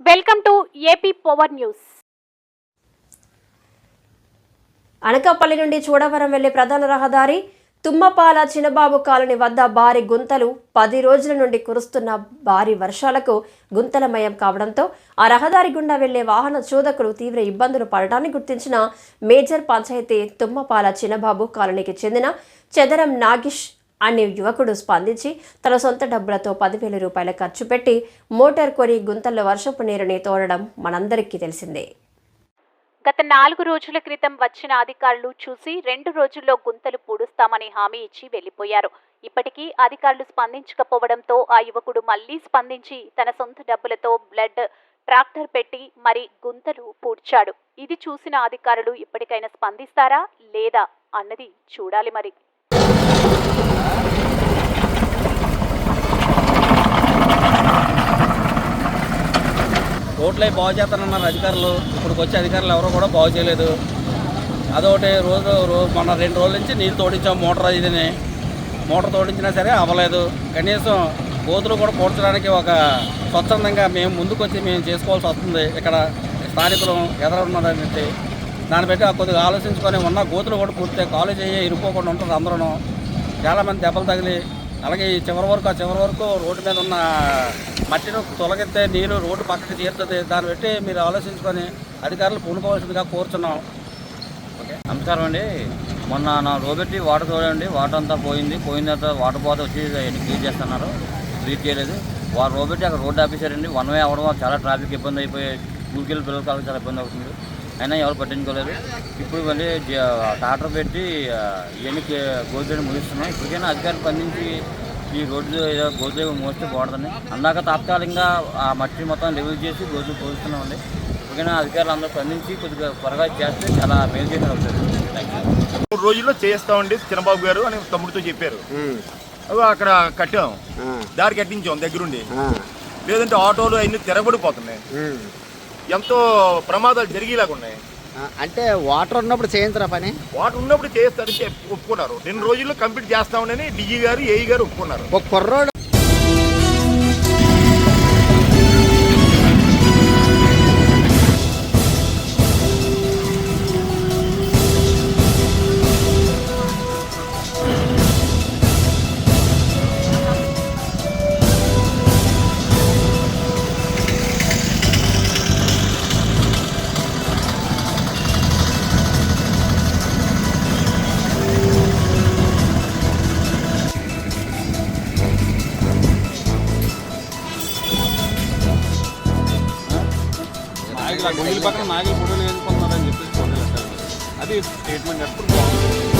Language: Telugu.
Welcome to AP power news. Anakapalli నుండి చూడవరం వెళ్ళే ప్రధాన రహదారి తుమ్మపాల చిన్నబాబు కాలనీ వద్ద భారీ గుంతలు పది రోజుల నుండి కురుస్తున్న భారీ వర్షాలకు గుంతలమయం కావడంతో ఆ రహదారి గుండా వెళ్ళే వాహన చోదకులు తీవ్ర ఇబ్బందులు పడటాన్ని గుర్తించిన మేజర్ పంచాయతీ తుమ్మపాల చిన్నబాబు కాలనీకి చెందిన చెదరం నాగిష్ అనే యువకుడు స్పందించి తన సొంత డబ్బులతో పదివేల రూపాయల ఖర్చు పెట్టి మోటార్ కొని గుంతల్లో వర్షపు నీరుని తోడడం మనందరికీ తెలిసిందే. గత నాలుగు రోజుల క్రితం వచ్చిన అధికారులు చూసి రెండు రోజుల్లో గుంతలు పూడుస్తామని హామీ ఇచ్చి వెళ్ళిపోయారు ఇప్పటికీ అధికారులు స్పందించకపోవడంతో ఆ యువకుడు మళ్ళీ స్పందించి తన సొంత డబ్బులతో బ్లడ్ ట్రాక్టర్ పెట్టి మరి గుంతలు పూడ్చాడు. ఇది చూసిన అధికారులు ఇప్పటికైనా స్పందిస్తారా లేదా అన్నది చూడాలి మరి. రోడ్లే బాగు చేస్తానన్నారు అధికారులు. ఇప్పటికి వచ్చే అధికారులు ఎవరో కూడా బాగు చేయలేదు. అదొకటి రోజు రోజు మొన్న రెండు రోజుల నుంచి నీళ్ళు తోడించాం మోటార్ ఇదిని. మోటార్ తోడించినా సరే అవ్వలేదు. కనీసం కోతులు కూడా పోడ్చడానికి ఒక స్వచ్ఛందంగా మేము ముందుకు వచ్చి మేము చేసుకోవాల్సి వస్తుంది. ఇక్కడ స్థానికులు ఎదురున్నదంటే దాన్ని బట్టి కొద్దిగా ఆలోచించుకొని ఉన్న గోతులు కూడా పూర్తి కాలేజ్ అయ్యే ఇరుక్కోకుండా ఉంటుంది అందరూ చాలామంది దెబ్బలు తగిలి అలాగే ఈ చివరి వరకు ఆ చివరి వరకు రోడ్డు మీద ఉన్న మట్టిని తొలగితే నీరు రోడ్డు పక్కకి చేరుతుంది దాన్ని బట్టి మీరు ఆలోచించుకొని అధికారులు పూనుకోవాల్సిందిగా ఓకే. నమస్కారం అండి. మొన్న నా రోబెట్టి వాటర్ తోడండి వాటర్ అంతా పోయింది. పోయిన తర్వాత వాటర్ పోత వచ్చి ఎన్ని క్లీన్ చేస్తున్నారు? క్లీన్ చేయలేదు. వారు రోబెట్టి అక్కడ రోడ్డు ఆఫీసర్ అండి వన్ వే అవ్వడం చాలా ట్రాఫిక్ ఇబ్బంది అయిపోయి స్కూల్కి వెళ్ళి పిల్లలకి చాలా ఇబ్బంది అవుతుంది. అయినా ఎవరు పట్టించుకోలేదు. ఇప్పుడు మళ్ళీ టాటర్ పెట్టి ఇవన్నీ గోతులు ముగిస్తున్నాం. ఇప్పటికైనా అధికారులు స్పందించి ఈ రోడ్డు ఏదో గోతులు మోస్తే బాగుంటుంది. అందాక తాత్కాలికంగా ఆ మట్టి మొత్తం లెవెల్ చేసి గోతులు పోస్తున్నామండి ఇప్పటికైనా అధికారులు అందరూ స్పందించి కొద్దిగా త్వరగా చేస్తే చాలా మేలు చేసిన అవుతుంది. మూడు రోజుల్లో చేస్తామండి చిన్నబాబు గారు అని తమ్ముడితో చెప్పారు. అవి అక్కడ కట్టాం. దారి కట్టించాం దగ్గరుండి. లేదంటే ఆటోలు అన్ని తిరగబడిపోతున్నాయి. ఎంతో ప్రమాదాలు జరిగేలాగా ఉన్నాయి. అంటే వాటర్ ఉన్నప్పుడు చేయించరా పని? వాటి ఉన్నప్పుడు చేస్తారని చెప్పి ఒప్పుకున్నారు. రెండు రోజుల్లో కంప్లీట్ చేస్తామని డిజీ గారు ఏఈ గారు ఒప్పుకున్నారు. ఒక కుర్రోడు నాయకులు గుండెల పక్కన నాయకులు ఫోటోలు వేసుకుంటున్నారని చెప్పేసి ఫోటోలు అది స్టేట్మెంట్ ఎప్పుడు బాగుంటుంది